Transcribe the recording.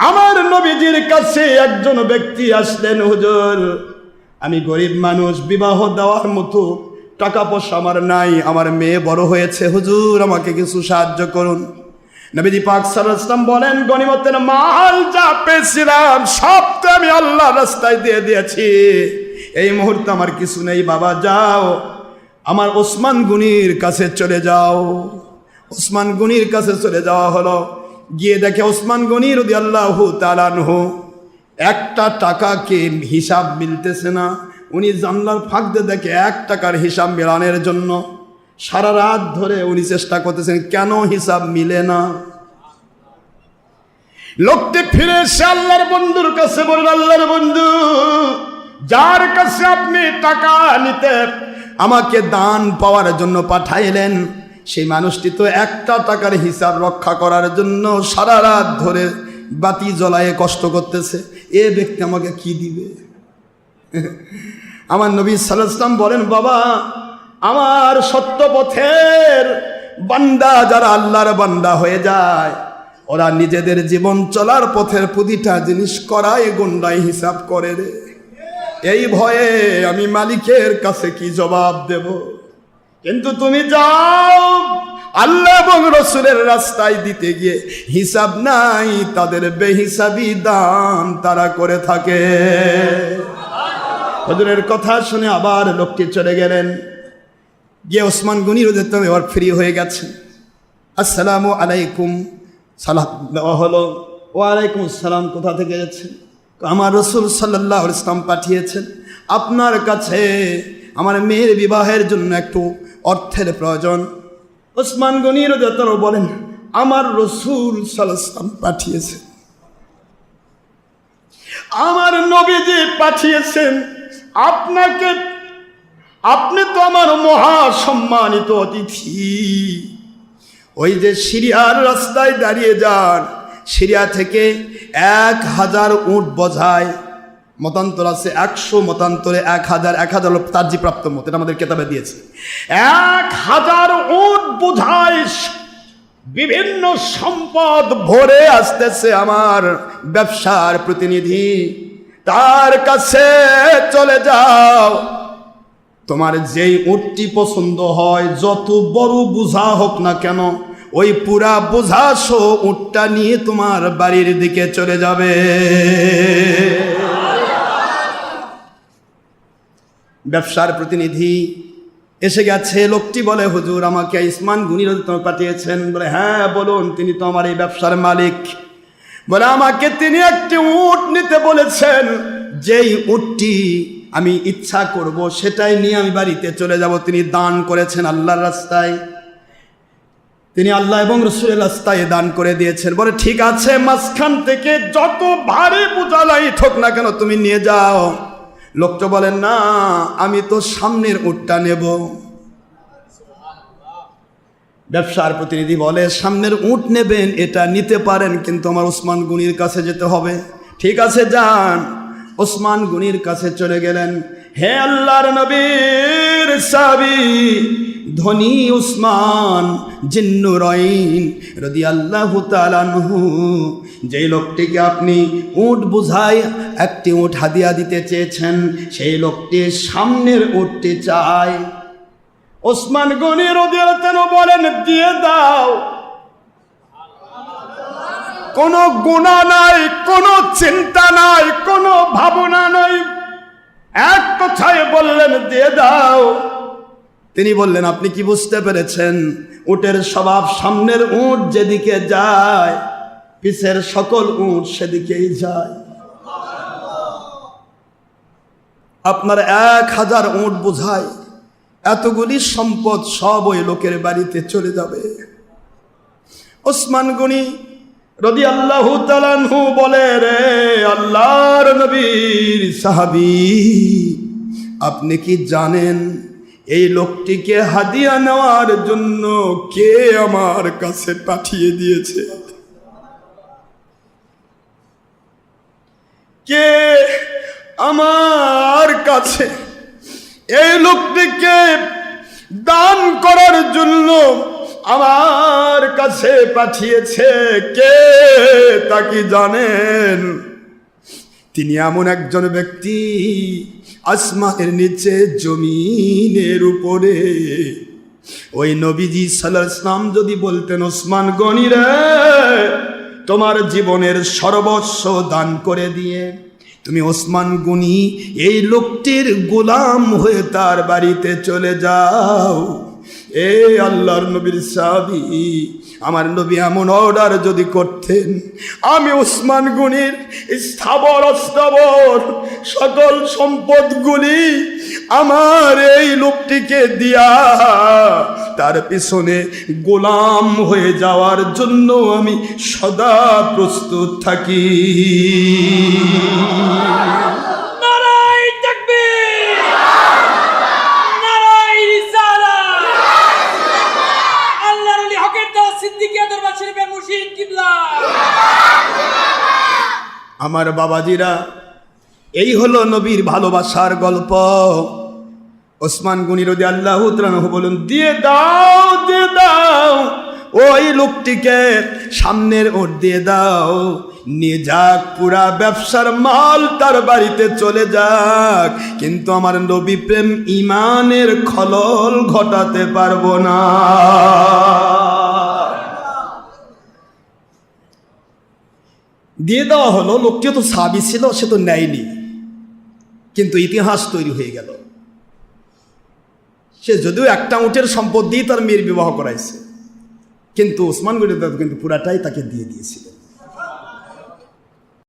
আমার নবীজির কাছে একজন ব্যক্তি আসলেন, হুজুর, আমি গরিব মানুষ, বিবাহ দেওয়ার মতো টাকা পয়সা আমার নাই, আমার মেয়ে বড় হয়েছে, হুজুর, আমাকে কিছু সাহায্য করুন। নবীজি পাক সাল্লাম বলেন গনিমতের মাল যা পেয়েছিলাম সব তো আমি আল্লাহ রাস্তায় দিয়ে দিয়েছি। এই মুহূর্তে আমার কিছু নেই, বাবা, যাও। আমার ওসমান গুনির কাছে চলে যাও। ওসমান গনির কাছে চলে যাওয়া হলো। গিয়ে দেখে ওসমান গনি রদি আল্লাহ তালানহু একটা টাকাকে হিসাব মিলতেছে না। উনি জানলার ফাঁক দিয়ে দেখে এক টাকার হিসাব মেলানোর জন্য সারা রাত ধরে উনি চেষ্টা করতেছেন, কেন হিসাব মিলে না? লোকটি ফিরে এসে আল্লাহর বন্ধুর কাছে বলল, আল্লাহর বন্ধু, যার কাছে আপনি টাকা নিতে আমাকে দান পাওয়ার জন্য পাঠাইলেন সেই মানুষটি তো একটা টাকার হিসাব রক্ষা করার জন্য সারা রাত ধরে বাতি জ্বলায়ে কষ্ট করতেছে। এ ব্যক্তি আমাকে কি দিবে? আমার নবী সালাম বলেন, বাবা, আমার সত্য পথের বান্দা যারা আল্লাহর বান্দা হয়ে যায়, ওরা নিজেদের জীবন চলার পথের প্রতিটা জিনিস করায় গুন্ডায় হিসাব করে রে। এই ভয়ে আমি মালিকের কাছে কি জবাব দেব? কিন্তু তুমি যাও আল্লাহ এবং রসুলের রাস্তায় দিতে গিয়ে হিসাব নাই, তাদের বেহিসাবি দান তারা করে থাকে। হজুরের কথা শুনে আবার লোকটি চলে গেলেন। গিয়ে ওসমান গনির দেখতাম এবার ফ্রি হয়ে গেছে। আসসালামু আলাইকুম। সালাম দেওয়া হলো। ওয়ালাইকুম আসসালাম, কোথা থেকে যাচ্ছেন আমার রসুল সাল্লাহ ইসলাম পাঠিয়েছেন। আপনার কাছে আমার মেয়ের বিবাহের জন্য একটু অর্থের প্রয়োজন। ওসমান গনির দেতর বলেন, আমার রসুল সাল্লাম পাঠিয়েছে। আমার নবীজি পাঠিয়েছেন। আপনাকে, আপনি তো আমার মহা সম্মানিত অতিথি। ওই যে সিরিয়ার রাস্তায় দাঁড়িয়ে যান, সিরিয়া থেকে এক হাজার উট বোঝায়। মতান্তর আছে একশো, মতান্তরে এক হাজার এক হাজার তার্জি প্রাপ্ত মত, এটা আমাদের কেতাবে দিয়েছে। এক হাজার উট বোঝায় বিভিন্ন সম্পদ ভরে আসতেছে আমার ব্যবসার প্রতিনিধি। তার কাছে চলে যাও। তোমার যেই উটটি পছন্দ হয়, যত বড় বোঝা হোক না কেন, ওই পুরা বোঝা সো উটটা নিয়ে তোমার বাড়ির দিকে চলে যাবে। ব্যবসার প্রতিনিধি এসে গেছে, লোকটি বলে, হুজুর, আমাকে ইসমান গুনির পাঠিয়েছেন। বলে হ্যাঁ বলুন, তিনি তো আমার এই ব্যবসার মালিক। বলে, আমাকে তিনি একটি উট নিতে বলেছেন। যেই উটটি আমি ইচ্ছা করব, সেটাই নিয়ে আমি বাড়িতে চলে যাব। তিনি দান করেছেন আল্লাহর রাস্তায়। তিনি আল্লাহ এবং রসুলের রাস্তায় দান করে দিয়েছেন। বলে, ঠিক আছে, মাঝখান থেকে যত ভারী বুঝালাই ঠোক না কেন, তুমি নিয়ে যাও। লোকটা বলেন, না, আমি তো সামনের উটটা নেব। ব্যবসার প্রতিনিধি বলে, সামনের উট নেবেন, এটা নিতে পারেন, কিন্তু আমার ওসমান গুনির কাছে যেতে হবে। ঠিক আছে, যান। ওসমান গুনির কাছে চলে গেলেন। হে আল্লাহর নবীর সাবি ধনী উসমান জিন্নুরইন রদি আল্লাহ তালানহু যেই লোকটিকে আপনি উট বুঝাই একটি উট হাদিয়া দিতে চেয়েছেন, সেই লোকটি সামনের উঠতে চায়। ওসমান গনি রদিয়াল বলেন, দিয়ে দাও। কোনো গুণা নাই, কোনো চিন্তা নাই, কোনো ভাবনা নাই। এক কথায় বললেন, দিয়ে দাও। তিনি বললেন, আপনি কি বুঝতে পেরেছেন? উটের স্বভাব সামনের উট যেদিকে যায়, পিছের সকল উট সেদিকেই যায়। আপনার এক হাজার উট বোঝায়, এতগুলি সম্পদ সব ওই লোকের বাড়িতে চলে যাবে। ওসমান গনি রদি আল্লাহ তালানহু বলে, রে আল্লাহর নবীর সাহাবি, আপনি কি জানেন এই লোকটিকে হাদিয়া নেওয়ার জন্য কে আমার কাছে পাঠিয়ে দিয়েছে? কে আমার কাছে এই লোকটিকে দান করার জন্য আমার কাছে পাঠিয়েছে? কে তা কি জানেন? তিনি এমন একজন ব্যক্তি আসমানের নিচে, জমিনের উপরে। ওই নবীজি সাল্লাহ ইসলাম যদি বলতেন, ওসমান গনি রে, তোমার জীবনের সর্বস্ব দান করে দিয়ে তুমি ওসমান গুনি, এই লোকটির গোলাম হয়ে তার বাড়িতে চলে যাও। এ আল্লাহর নবীর সাবি আমার নবী এমন অর্ডার যদি করতেন, আমি ওসমান গুনির স্থাবর, অস্থাবর সকল সম্পদগুলি আমার এই লোকটিকে দিয়া তার পিছনে গোলাম হয়ে যাওয়ার জন্য আমি সদা প্রস্তুত থাকি। আমার বাবাজিরা, এই হলো নবীর ভালোবাসার গল্প। ওসমান গুনি রদি আল্লাহ বলুন, দিয়ে দাও দিয়ে দাও, ওই লোকটিকে সামনের ওর দিয়ে দাও। নিয়ে যাক পুরা ব্যবসার মাল, তার বাড়িতে চলে যাক। কিন্তু আমার নবী প্রেম ইমানের খলল ঘটাতে পারব না। দিয়ে দেওয়া হলো, লোকটিও তো সাবি ছিল, সে তো নেয়নি। কিন্তু ইতিহাস তৈরি হয়ে গেল। সে যদিও একটা উটের সম্পদ দিয়ে তার মেয়ের বিবাহ করাইছে, কিন্তু ওসমান গরিদ কিন্তু পুরাটাই তাকে দিয়ে দিয়েছিলেন।